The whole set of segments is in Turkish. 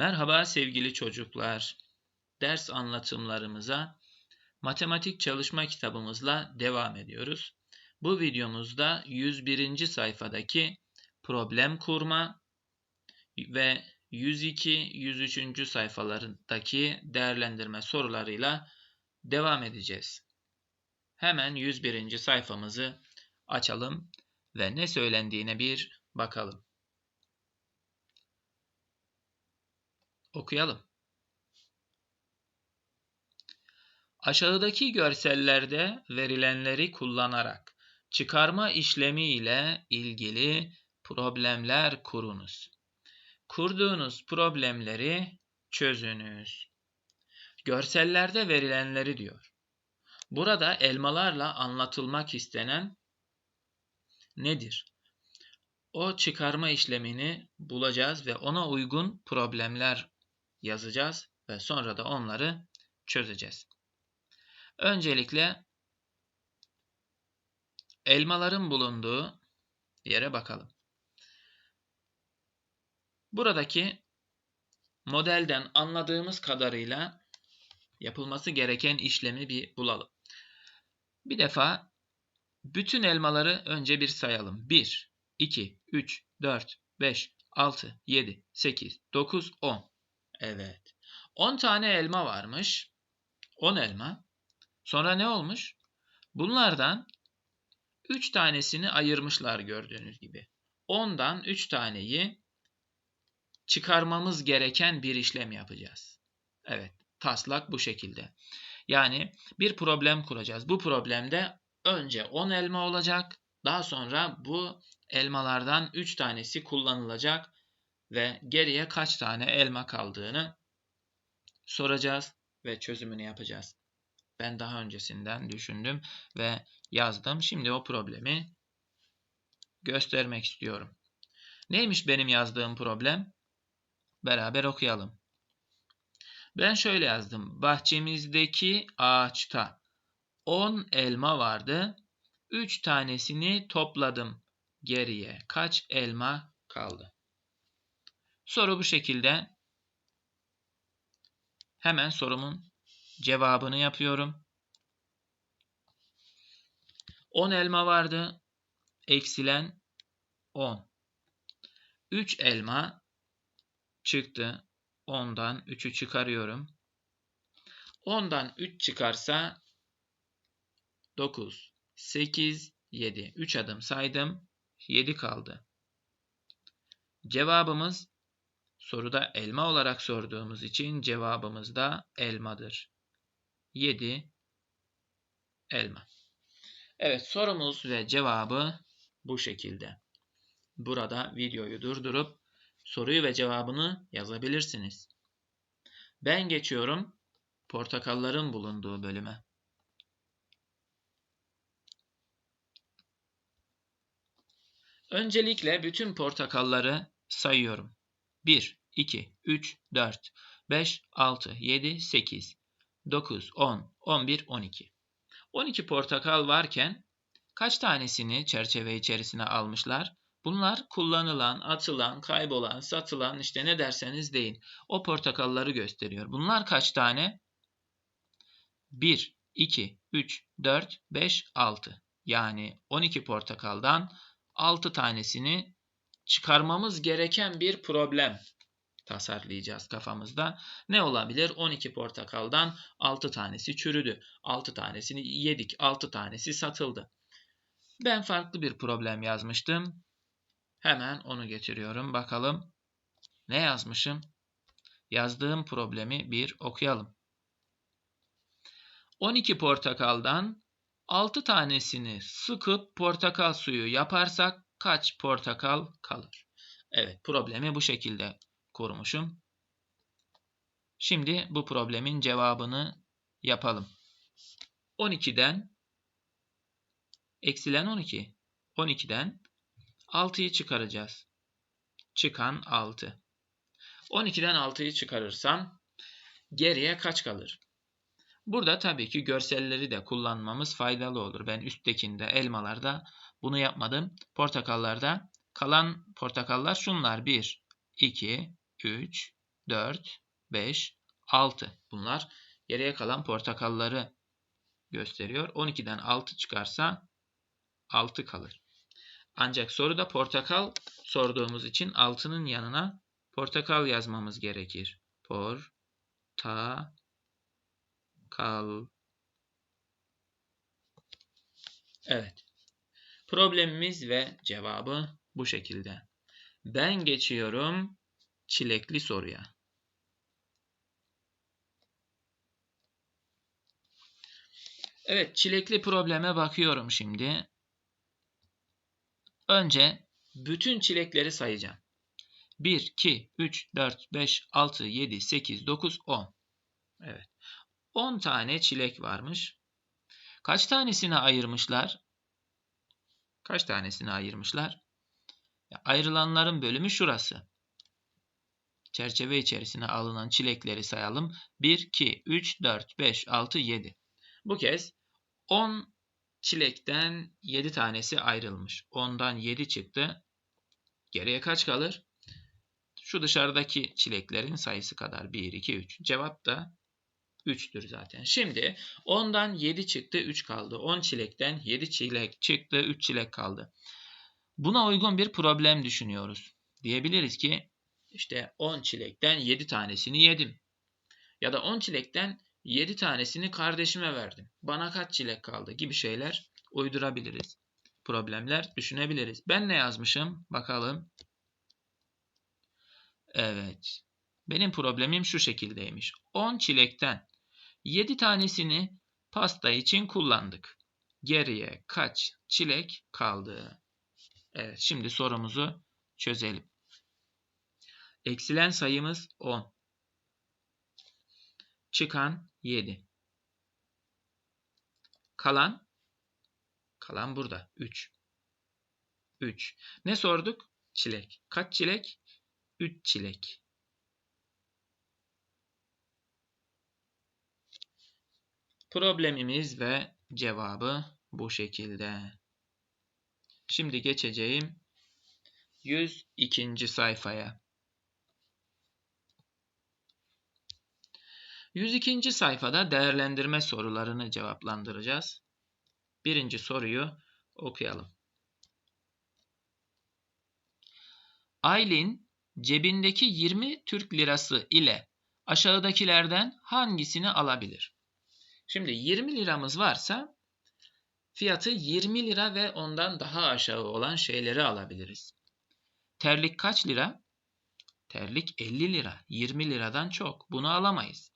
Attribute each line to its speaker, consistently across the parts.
Speaker 1: Merhaba sevgili çocuklar. Ders anlatımlarımıza matematik çalışma kitabımızla devam ediyoruz. Bu videomuzda 101. sayfadaki problem kurma ve 102 103. sayfalarındaki değerlendirme sorularıyla devam edeceğiz. Hemen 101. sayfamızı açalım ve ne söylendiğine bir bakalım. Okuyalım. Aşağıdaki görsellerde verilenleri kullanarak çıkarma işlemi ile ilgili problemler kurunuz. Kurduğunuz problemleri çözünüz. Görsellerde verilenleri diyor. Burada elmalarla anlatılmak istenen nedir? O çıkarma işlemini bulacağız ve ona uygun problemler yazacağız ve sonra da onları çözeceğiz. Öncelikle elmaların bulunduğu yere bakalım. Buradaki modelden anladığımız kadarıyla yapılması gereken işlemi bir bulalım. Bir defa bütün elmaları önce bir sayalım. 1, 2, 3, 4, 5, 6, 7, 8, 9, 10. Evet. 10 tane elma varmış. 10 elma. Sonra ne olmuş? Bunlardan 3 tanesini ayırmışlar gördüğünüz gibi. 10'dan 3 taneyi çıkarmamız gereken bir işlem yapacağız. Evet, taslak bu şekilde. Yani bir problem kuracağız. Bu problemde önce 10 elma olacak. Daha sonra bu elmalardan 3 tanesi kullanılacak ve geriye kaç tane elma kaldığını soracağız ve çözümünü yapacağız. Ben daha öncesinden düşündüm ve yazdım. Şimdi o problemi göstermek istiyorum. Neymiş benim yazdığım problem? Beraber okuyalım. Ben şöyle yazdım. Bahçemizdeki ağaçta 10 elma vardı. 3 tanesini topladım. Geriye kaç elma kaldı? Soru bu şekilde. Hemen sorumun cevabını yapıyorum. 10 elma vardı. Eksilen 10. 3 elma çıktı. 10'dan 3'ü çıkarıyorum. 10'dan 3 çıkarsa 9, 8, 7. 3 adım saydım. 7 kaldı. Cevabımız soruda elma olarak sorduğumuz için cevabımız da elmadır. 7 elma. Evet sorumuz ve cevabı bu şekilde. Burada videoyu durdurup soruyu ve cevabını yazabilirsiniz. Ben geçiyorum portakalların bulunduğu bölüme. Öncelikle bütün portakalları sayıyorum. 1, 2, 3, 4, 5, 6, 7, 8, 9, 10, 11, 12. 12 portakal varken kaç tanesini çerçeve içerisine almışlar? Bunlar kullanılan, atılan, kaybolan, satılan işte ne derseniz deyin. O portakalları gösteriyor. Bunlar kaç tane? 1, 2, 3, 4, 5, 6. Yani 12 portakaldan 6 tanesini çıkarmamız gereken bir problem tasarlayacağız kafamızda. Ne olabilir? 12 portakaldan 6 tanesi çürüdü. 6 tanesini yedik. 6 tanesi satıldı. Ben farklı bir problem yazmıştım. Hemen onu getiriyorum. Bakalım ne yazmışım? Yazdığım problemi bir okuyalım. 12 portakaldan 6 tanesini sıkıp portakal suyu yaparsak kaç portakal kalır? Evet problemi bu şekilde kurmuşum. Şimdi bu problemin cevabını yapalım. 12'den eksilen 12. 12'den 6'yı çıkaracağız. Çıkan 6. 12'den 6'yı çıkarırsam geriye kaç kalır? Burada tabii ki görselleri de kullanmamız faydalı olur. Ben üsttekinde elmalarda bunu yapmadım. Portakallarda kalan portakallar şunlar. 1, 2, 3, 4, 5, 6. Bunlar geriye kalan portakalları gösteriyor. 12'den 6 çıkarsa 6 kalır. Ancak soruda portakal sorduğumuz için 6'nın yanına portakal yazmamız gerekir. Por, ta, kal. Evet. Problemimiz ve cevabı bu şekilde. Ben geçiyorum çilekli soruya. Evet, çilekli probleme bakıyorum şimdi. Önce bütün çilekleri sayacağım. 1, 2, 3, 4, 5, 6, 7, 8, 9, 10. Evet. 10 tane çilek varmış. Kaç tanesini ayırmışlar? Kaç tanesini ayırmışlar? Ayrılanların bölümü şurası. Çerçeve içerisine alınan çilekleri sayalım. 1, 2, 3, 4, 5, 6, 7. Bu kez 10 çilekten 7 tanesi ayrılmış. 10'dan 7 çıktı. Geriye kaç kalır? Şu dışarıdaki çileklerin sayısı kadar. 1, 2, 3. Cevap da 3'tür zaten. Şimdi 10'dan 7 çıktı 3 kaldı. 10 çilekten 7 çilek çıktı 3 çilek kaldı. Buna uygun bir problem düşünüyoruz. Diyebiliriz ki işte 10 çilekten 7 tanesini yedim. Ya da 10 çilekten 7 tanesini kardeşime verdim. Bana kaç çilek kaldı gibi şeyler uydurabiliriz. Problemler düşünebiliriz. Ben ne yazmışım? Bakalım. Evet. Benim problemim şu şekildeymiş. 10 çilekten 7 tanesini pasta için kullandık. Geriye kaç çilek kaldı? Evet, şimdi sorumuzu çözelim. Eksilen sayımız 10. Çıkan 7. Kalan kalan burada 3. 3. Ne sorduk? Çilek. Kaç çilek? 3 çilek. Problemimiz ve cevabı bu şekilde. Şimdi geçeceğim 102. sayfaya. 102. sayfada değerlendirme sorularını cevaplandıracağız. Birinci soruyu okuyalım. Aylin cebindeki 20 Türk lirası ile aşağıdakilerden hangisini alabilir? Şimdi 20 liramız varsa fiyatı 20 lira ve ondan daha aşağı olan şeyleri alabiliriz. Terlik kaç lira? Terlik 50 lira. 20 liradan çok. Bunu alamayız.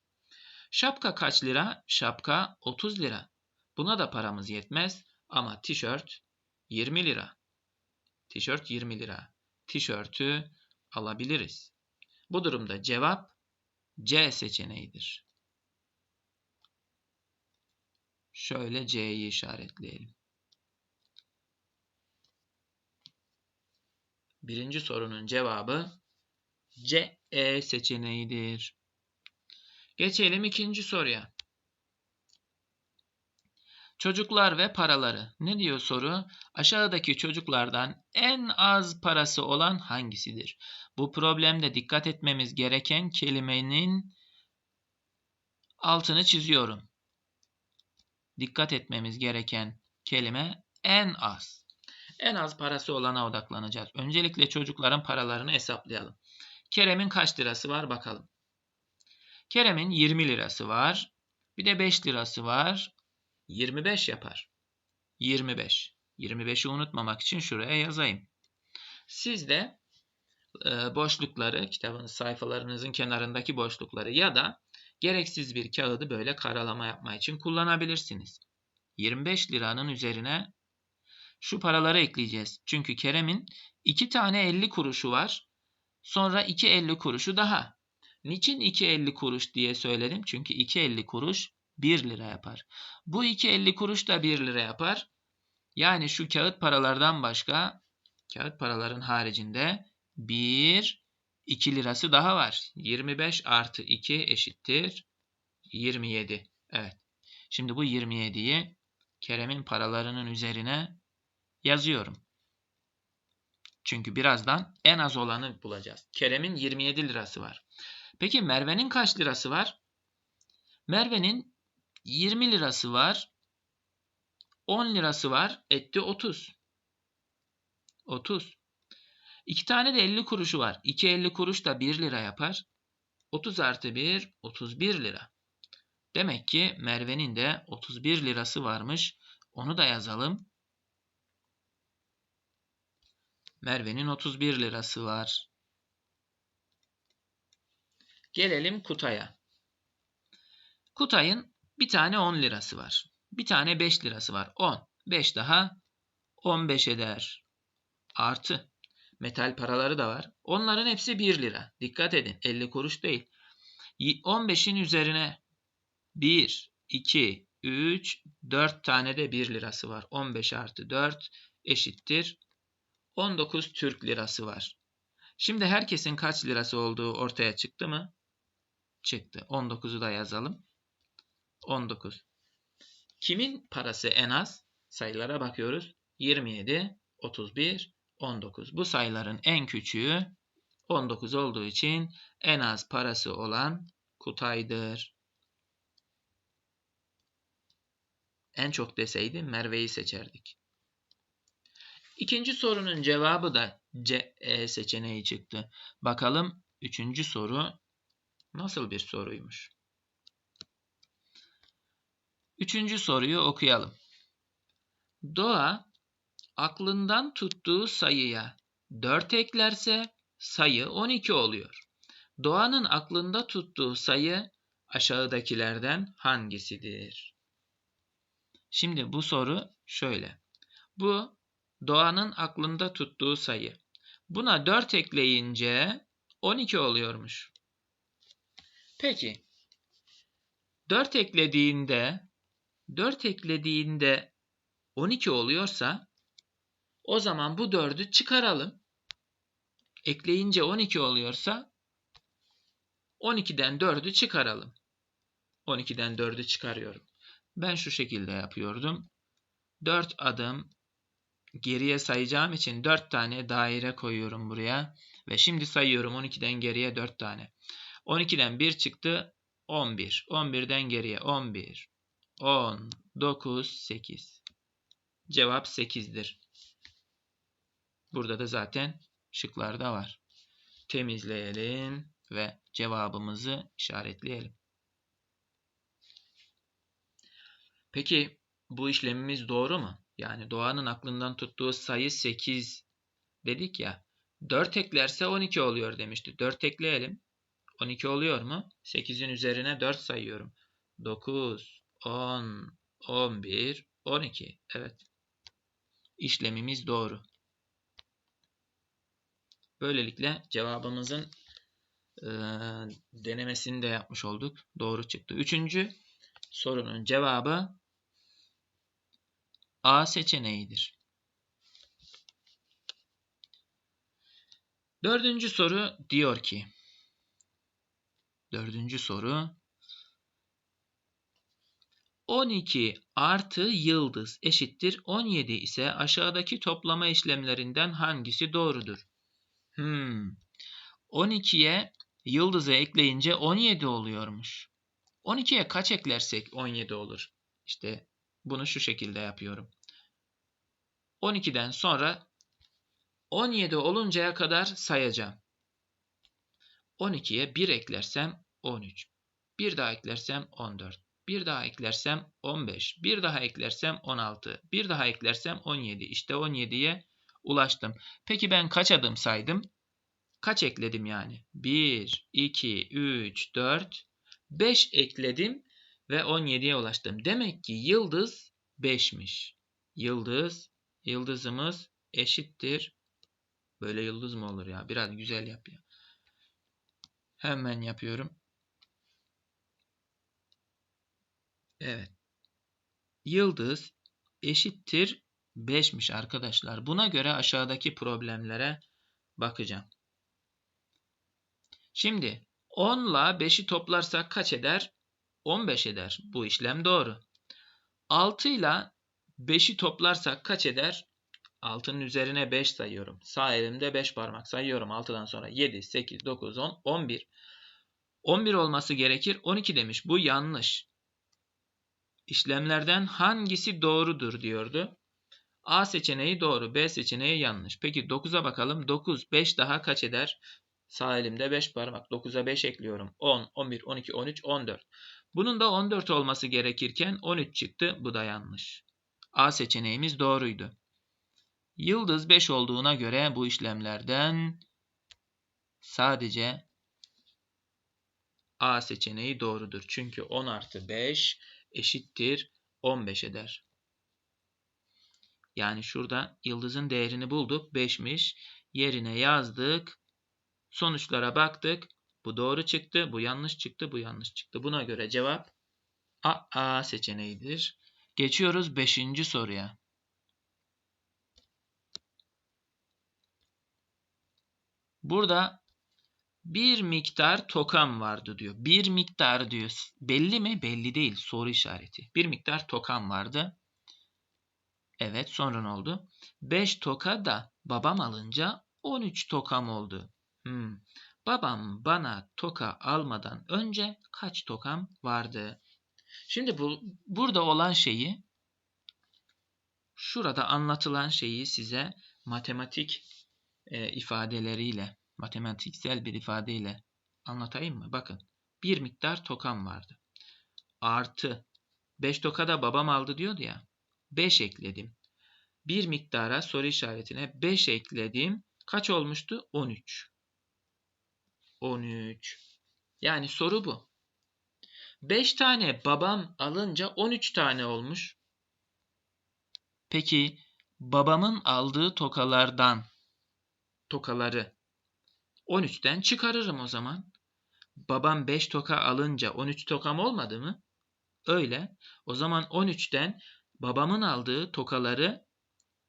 Speaker 1: Şapka kaç lira? Şapka 30 lira. Buna da paramız yetmez ama tişört 20 lira. Tişört 20 lira. Tişörtü alabiliriz. Bu durumda cevap C seçeneğidir. Şöyle C'yi işaretleyelim. Birinci sorunun cevabı C E seçeneğidir. Geçelim ikinci soruya. Çocuklar ve paraları. Ne diyor soru? Aşağıdaki çocuklardan en az parası olan hangisidir? Bu problemde dikkat etmemiz gereken kelimenin altını çiziyorum. Dikkat etmemiz gereken kelime en az. En az parası olana odaklanacağız. Öncelikle çocukların paralarını hesaplayalım. Kerem'in kaç lirası var bakalım. Kerem'in 20 lirası var. Bir de 5 lirası var. 25 yapar. 25. 25'i unutmamak için şuraya yazayım. Siz de e, boşlukları, kitabın sayfalarınızın kenarındaki boşlukları ya da gereksiz bir kağıdı böyle karalama yapma için kullanabilirsiniz. 25 liranın üzerine şu paraları ekleyeceğiz. Çünkü Kerem'in 2 tane 50 kuruşu var. Sonra 2 50 kuruşu daha. Niçin 2 50 kuruş diye söyledim? Çünkü 2 50 kuruş 1 lira yapar. Bu 2 50 kuruş da 1 lira yapar. Yani şu kağıt paralardan başka kağıt paraların haricinde 1 2 lirası daha var. 25 artı 2 eşittir 27. Evet. Şimdi bu 27'yi Kerem'in paralarının üzerine yazıyorum. Çünkü birazdan en az olanı bulacağız. Kerem'in 27 lirası var. Peki Merve'nin kaç lirası var? Merve'nin 20 lirası var. 10 lirası var. Etti 30. 30. İki tane de 50 kuruşu var. 2 50 kuruş da 1 lira yapar. 30 artı 1 31 lira. Demek ki Merve'nin de 31 lirası varmış. Onu da yazalım. Merve'nin 31 lirası var. Gelelim Kutay'a. Kutay'ın bir tane 10 lirası var. Bir tane 5 lirası var. 10. 5 daha 15 eder. Artı. Metal paraları da var. Onların hepsi 1 lira. Dikkat edin. 50 kuruş değil. 15'in üzerine 1, 2, 3, 4 tane de 1 lirası var. 15 artı 4 eşittir. 19 Türk lirası var. Şimdi herkesin kaç lirası olduğu ortaya çıktı mı? Çıktı. 19'u da yazalım. 19. Kimin parası en az? Sayılara bakıyoruz. 27, 31, 19. Bu sayıların en küçüğü 19 olduğu için en az parası olan Kutay'dır. En çok deseydi Merve'yi seçerdik. İkinci sorunun cevabı da C e seçeneği çıktı. Bakalım üçüncü soru nasıl bir soruymuş? Üçüncü soruyu okuyalım. Doğa aklından tuttuğu sayıya 4 eklerse sayı 12 oluyor. Doğanın aklında tuttuğu sayı aşağıdakilerden hangisidir? Şimdi bu soru şöyle. Bu doğanın aklında tuttuğu sayı. Buna 4 ekleyince 12 oluyormuş. Peki 4 eklediğinde 4 eklediğinde 12 oluyorsa o zaman bu 4'ü çıkaralım. Ekleyince 12 oluyorsa 12'den 4'ü çıkaralım. 12'den 4'ü çıkarıyorum. Ben şu şekilde yapıyordum. 4 adım geriye sayacağım için 4 tane daire koyuyorum buraya. Ve şimdi sayıyorum 12'den geriye 4 tane. 12'den 1 çıktı 11. 11'den geriye 11. 10, 9, 8. Cevap 8'dir. Burada da zaten şıklarda var. Temizleyelim ve cevabımızı işaretleyelim. Peki bu işlemimiz doğru mu? Yani doğanın aklından tuttuğu sayı 8 dedik ya. 4 eklerse 12 oluyor demişti. 4 ekleyelim. 12 oluyor mu? 8'in üzerine 4 sayıyorum. 9, 10, 11, 12. Evet. İşlemimiz doğru. Böylelikle cevabımızın e, denemesini de yapmış olduk. Doğru çıktı. Üçüncü sorunun cevabı A seçeneğidir. Dördüncü soru diyor ki Dördüncü soru 12 artı yıldız eşittir 17 ise aşağıdaki toplama işlemlerinden hangisi doğrudur? Hmm. 12'ye yıldızı ekleyince 17 oluyormuş. 12'ye kaç eklersek 17 olur? İşte bunu şu şekilde yapıyorum. 12'den sonra 17 oluncaya kadar sayacağım. 12'ye 1 eklersem 13. Bir daha eklersem 14. Bir daha eklersem 15. Bir daha eklersem 16. Bir daha eklersem 17. İşte 17'ye ulaştım. Peki ben kaç adım saydım? Kaç ekledim yani? 1, 2, 3, 4, 5 ekledim ve 17'ye ulaştım. Demek ki yıldız 5'miş. Yıldız, yıldızımız eşittir. Böyle yıldız mı olur ya? Biraz güzel yap ya. Hemen yapıyorum. Evet. Yıldız eşittir 5'miş arkadaşlar. Buna göre aşağıdaki problemlere bakacağım. Şimdi 10 ile 5'i toplarsak kaç eder? 15 eder. Bu işlem doğru. 6 ile 5'i toplarsak kaç eder? 6'nın üzerine 5 sayıyorum. Sağ elimde 5 parmak sayıyorum. 6'dan sonra 7, 8, 9, 10, 11. 11 olması gerekir. 12 demiş. Bu yanlış. İşlemlerden hangisi doğrudur diyordu. A seçeneği doğru. B seçeneği yanlış. Peki 9'a bakalım. 9, 5 daha kaç eder? Sağ elimde 5 parmak. 9'a 5 ekliyorum. 10, 11, 12, 13, 14. Bunun da 14 olması gerekirken 13 çıktı. Bu da yanlış. A seçeneğimiz doğruydu. Yıldız 5 olduğuna göre bu işlemlerden sadece A seçeneği doğrudur. Çünkü 10 artı 5 eşittir 15 eder. Yani şurada yıldızın değerini bulduk. 5'miş. Yerine yazdık. Sonuçlara baktık. Bu doğru çıktı. Bu yanlış çıktı. Bu yanlış çıktı. Buna göre cevap A, A seçeneğidir. Geçiyoruz 5. soruya. Burada bir miktar tokam vardı diyor. Bir miktar diyor. Belli mi? Belli değil. Soru işareti. Bir miktar tokam vardı. Evet sonra ne oldu? 5 toka da babam alınca 13 tokam oldu. Hmm. Babam bana toka almadan önce kaç tokam vardı? Şimdi bu burada olan şeyi şurada anlatılan şeyi size matematik e, ifadeleriyle, matematiksel bir ifadeyle anlatayım mı? Bakın bir miktar tokam vardı. Artı 5 toka da babam aldı diyordu ya. 5 ekledim. Bir miktara soru işaretine 5 ekledim. Kaç olmuştu? 13. 13. Yani soru bu. 5 tane babam alınca 13 tane olmuş. Peki babamın aldığı tokalardan tokaları 13'ten çıkarırım o zaman. Babam 5 toka alınca 13 tokam olmadı mı? Öyle. O zaman 13'ten babamın aldığı tokaları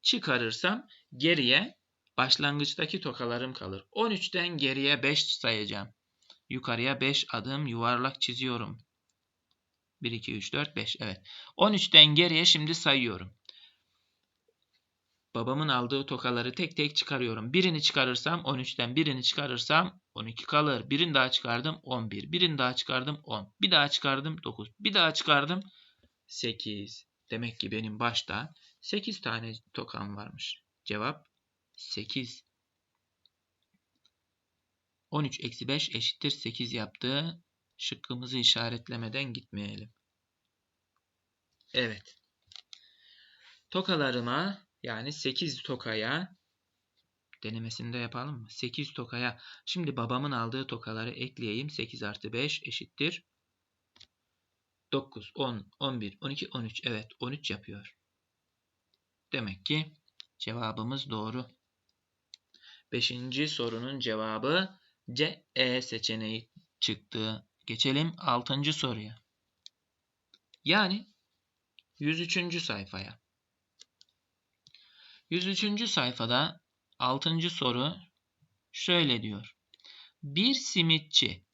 Speaker 1: çıkarırsam geriye başlangıçtaki tokalarım kalır. 13'ten geriye 5 sayacağım. Yukarıya 5 adım yuvarlak çiziyorum. 1, 2, 3, 4, 5. Evet. 13'ten geriye şimdi sayıyorum. Babamın aldığı tokaları tek tek çıkarıyorum. Birini çıkarırsam 13'ten birini çıkarırsam 12 kalır. Birini daha çıkardım 11. Birini daha çıkardım 10. Bir daha çıkardım 9. Bir daha çıkardım 8. Demek ki benim başta 8 tane tokam varmış. Cevap 8. 13 eksi 5 eşittir 8 yaptı. Şıkkımızı işaretlemeden gitmeyelim. Evet. Tokalarıma yani 8 tokaya denemesini de yapalım mı? 8 tokaya şimdi babamın aldığı tokaları ekleyeyim. 8 artı 5 eşittir 9, 10, 11, 12, 13. Evet 13 yapıyor. Demek ki cevabımız doğru. Beşinci sorunun cevabı C, E seçeneği çıktı. Geçelim altıncı soruya. Yani 103. sayfaya. 103. sayfada 6. soru şöyle diyor. Bir simitçi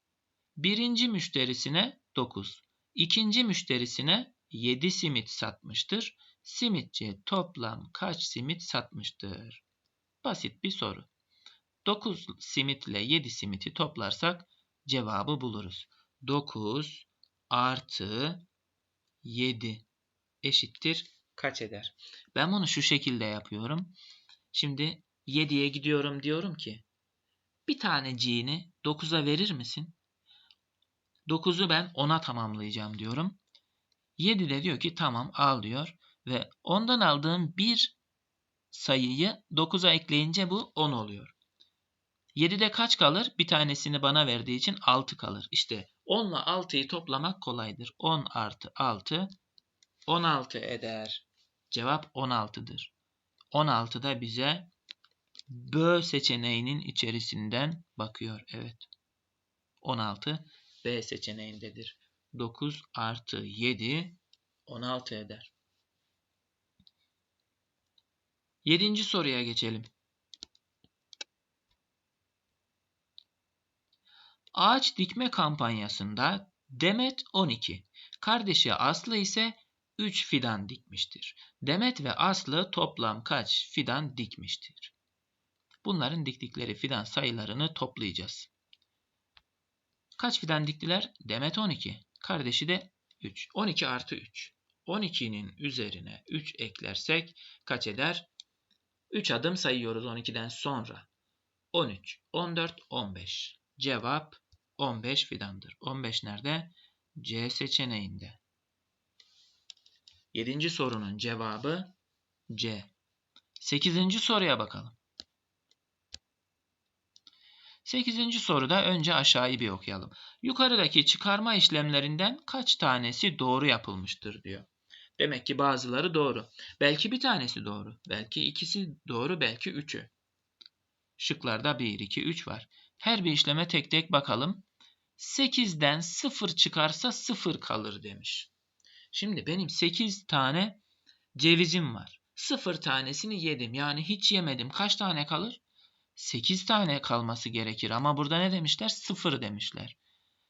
Speaker 1: birinci müşterisine 9, ikinci müşterisine 7 simit satmıştır. Simitçi toplam kaç simit satmıştır? Basit bir soru. 9 simitle 7 simiti toplarsak cevabı buluruz. 9 artı 7 eşittir kaç eder? Ben bunu şu şekilde yapıyorum. Şimdi 7'ye gidiyorum diyorum ki bir tane c'ni 9'a verir misin? 9'u ben 10'a tamamlayacağım diyorum. 7 de diyor ki tamam al diyor. Ve ondan aldığım bir sayıyı 9'a ekleyince bu 10 oluyor. 7'de kaç kalır? Bir tanesini bana verdiği için 6 kalır. İşte 10 ile 6'yı toplamak kolaydır. 10 artı 6 16 eder. Cevap 16'dır. 16 da bize bö seçeneğinin içerisinden bakıyor. Evet. 16 B seçeneğindedir. 9 artı 7 16 eder. Yedinci soruya geçelim. Ağaç dikme kampanyasında Demet 12, kardeşi Aslı ise 3 fidan dikmiştir. Demet ve Aslı toplam kaç fidan dikmiştir? Bunların diktikleri fidan sayılarını toplayacağız. Kaç fidan diktiler? Demet 12. Kardeşi de 3. 12 artı 3. 12'nin üzerine 3 eklersek kaç eder? 3 adım sayıyoruz 12'den sonra. 13, 14, 15. Cevap 15 fidandır. 15 nerede? C seçeneğinde. 7. sorunun cevabı C. 8. soruya bakalım. 8. soruda önce aşağıyı bir okuyalım. Yukarıdaki çıkarma işlemlerinden kaç tanesi doğru yapılmıştır diyor. Demek ki bazıları doğru. Belki bir tanesi doğru. Belki ikisi doğru, belki üçü. Şıklarda 1, 2, 3 var. Her bir işleme tek tek bakalım. 8'den 0 çıkarsa 0 kalır demiş. Şimdi benim 8 tane cevizim var. 0 tanesini yedim. Yani hiç yemedim. Kaç tane kalır? 8 tane kalması gerekir. Ama burada ne demişler? 0 demişler.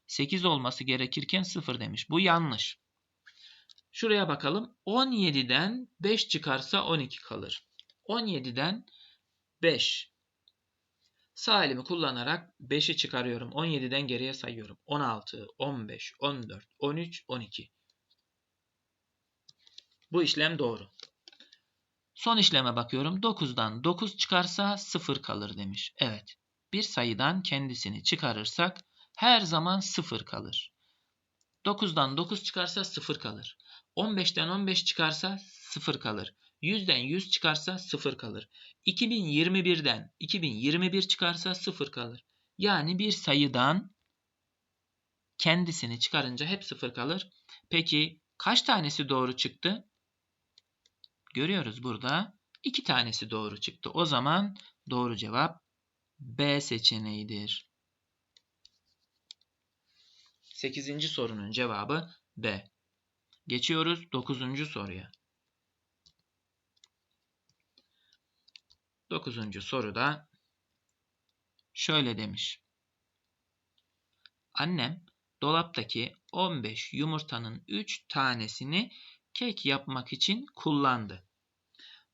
Speaker 1: 8 olması gerekirken 0 demiş. Bu yanlış. Şuraya bakalım. 17'den 5 çıkarsa 12 kalır. 17'den 5. Sağ elimi kullanarak 5'i çıkarıyorum. 17'den geriye sayıyorum. 16, 15, 14, 13, 12. Bu işlem doğru. Son işleme bakıyorum. 9'dan 9 çıkarsa 0 kalır demiş. Evet. Bir sayıdan kendisini çıkarırsak her zaman 0 kalır. 9'dan 9 çıkarsa 0 kalır. 15'ten 15 çıkarsa 0 kalır. 100'den 100 çıkarsa 0 kalır. 2021'den 2021 çıkarsa 0 kalır. Yani bir sayıdan kendisini çıkarınca hep 0 kalır. Peki kaç tanesi doğru çıktı? Görüyoruz burada 2 tanesi doğru çıktı. O zaman doğru cevap B seçeneğidir. 8. sorunun cevabı B. Geçiyoruz 9. soruya. 9. soruda şöyle demiş. Annem dolaptaki 15 yumurtanın 3 tanesini kek yapmak için kullandı.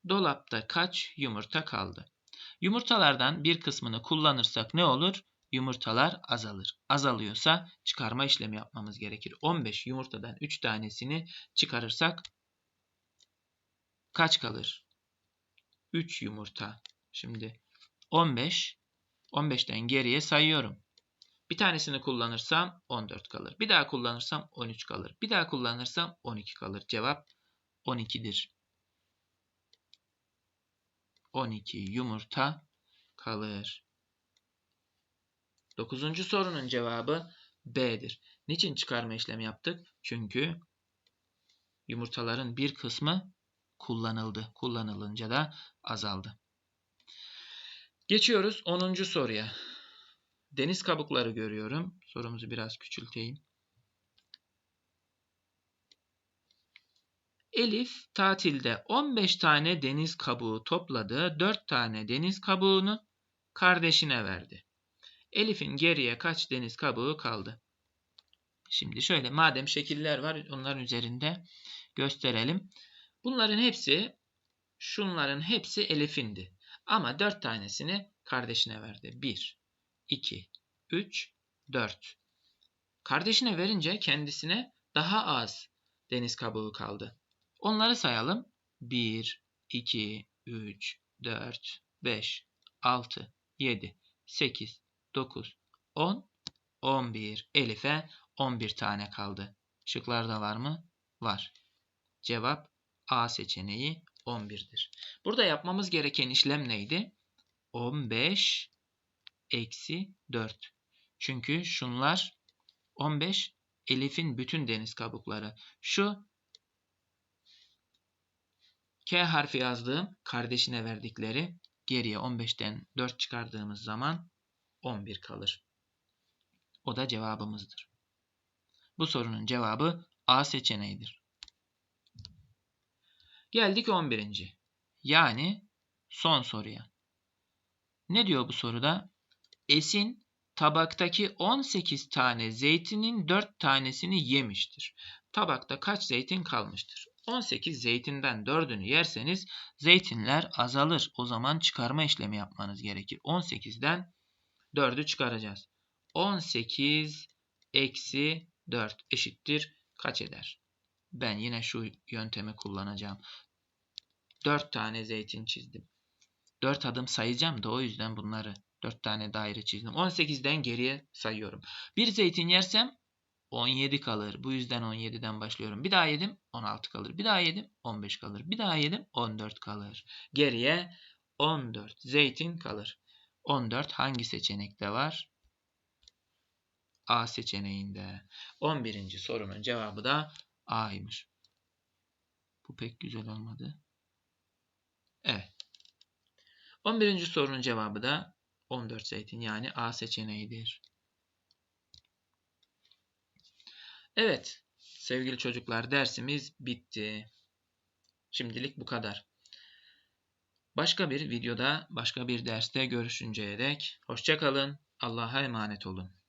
Speaker 1: Dolapta kaç yumurta kaldı? Yumurtalardan bir kısmını kullanırsak ne olur? Yumurtalar azalır. Azalıyorsa çıkarma işlemi yapmamız gerekir. 15 yumurtadan 3 tanesini çıkarırsak kaç kalır? 3 yumurta. Şimdi 15 15'ten geriye sayıyorum. Bir tanesini kullanırsam 14 kalır. Bir daha kullanırsam 13 kalır. Bir daha kullanırsam 12 kalır. Cevap 12'dir. 12 yumurta kalır. 9. sorunun cevabı B'dir. Niçin çıkarma işlemi yaptık? Çünkü yumurtaların bir kısmı kullanıldı. Kullanılınca da azaldı. Geçiyoruz 10. soruya. Deniz kabukları görüyorum. Sorumuzu biraz küçülteyim. Elif tatilde 15 tane deniz kabuğu topladı. 4 tane deniz kabuğunu kardeşine verdi. Elif'in geriye kaç deniz kabuğu kaldı? Şimdi şöyle madem şekiller var onların üzerinde gösterelim. Bunların hepsi şunların hepsi Elif'indi. Ama 4 tanesini kardeşine verdi. 1, 2, 3, 4. Kardeşine verince kendisine daha az deniz kabuğu kaldı. Onları sayalım. 1, 2, 3, 4, 5, 6, 7, 8, 9, 10, 11. Elif'e 11 tane kaldı. Şıklarda var mı? Var. Cevap A seçeneği 11'dir. Burada yapmamız gereken işlem neydi? 15 eksi 4. Çünkü şunlar 15 Elif'in bütün deniz kabukları. Şu K harfi yazdığım kardeşine verdikleri geriye 15'ten 4 çıkardığımız zaman 11 kalır. O da cevabımızdır. Bu sorunun cevabı A seçeneğidir. Geldik 11. Yani son soruya. Ne diyor bu soruda? Esin tabaktaki 18 tane zeytinin 4 tanesini yemiştir. Tabakta kaç zeytin kalmıştır? 18 zeytinden 4'ünü yerseniz zeytinler azalır. O zaman çıkarma işlemi yapmanız gerekir. 18'den 4'ü çıkaracağız. 18 eksi 4 eşittir kaç eder? Ben yine şu yöntemi kullanacağım. 4 tane zeytin çizdim. 4 adım sayacağım da o yüzden bunları 4 tane daire çizdim. 18'den geriye sayıyorum. Bir zeytin yersem 17 kalır. Bu yüzden 17'den başlıyorum. Bir daha yedim 16 kalır. Bir daha yedim 15 kalır. Bir daha yedim 14 kalır. Geriye 14 zeytin kalır. 14 hangi seçenekte var? A seçeneğinde. 11. sorunun cevabı da A'ymış. Bu pek güzel olmadı. Evet. 11. sorunun cevabı da 14 zeytin yani A seçeneğidir. Evet sevgili çocuklar dersimiz bitti. Şimdilik bu kadar. Başka bir videoda, başka bir derste görüşünceye dek hoşçakalın. Allah'a emanet olun.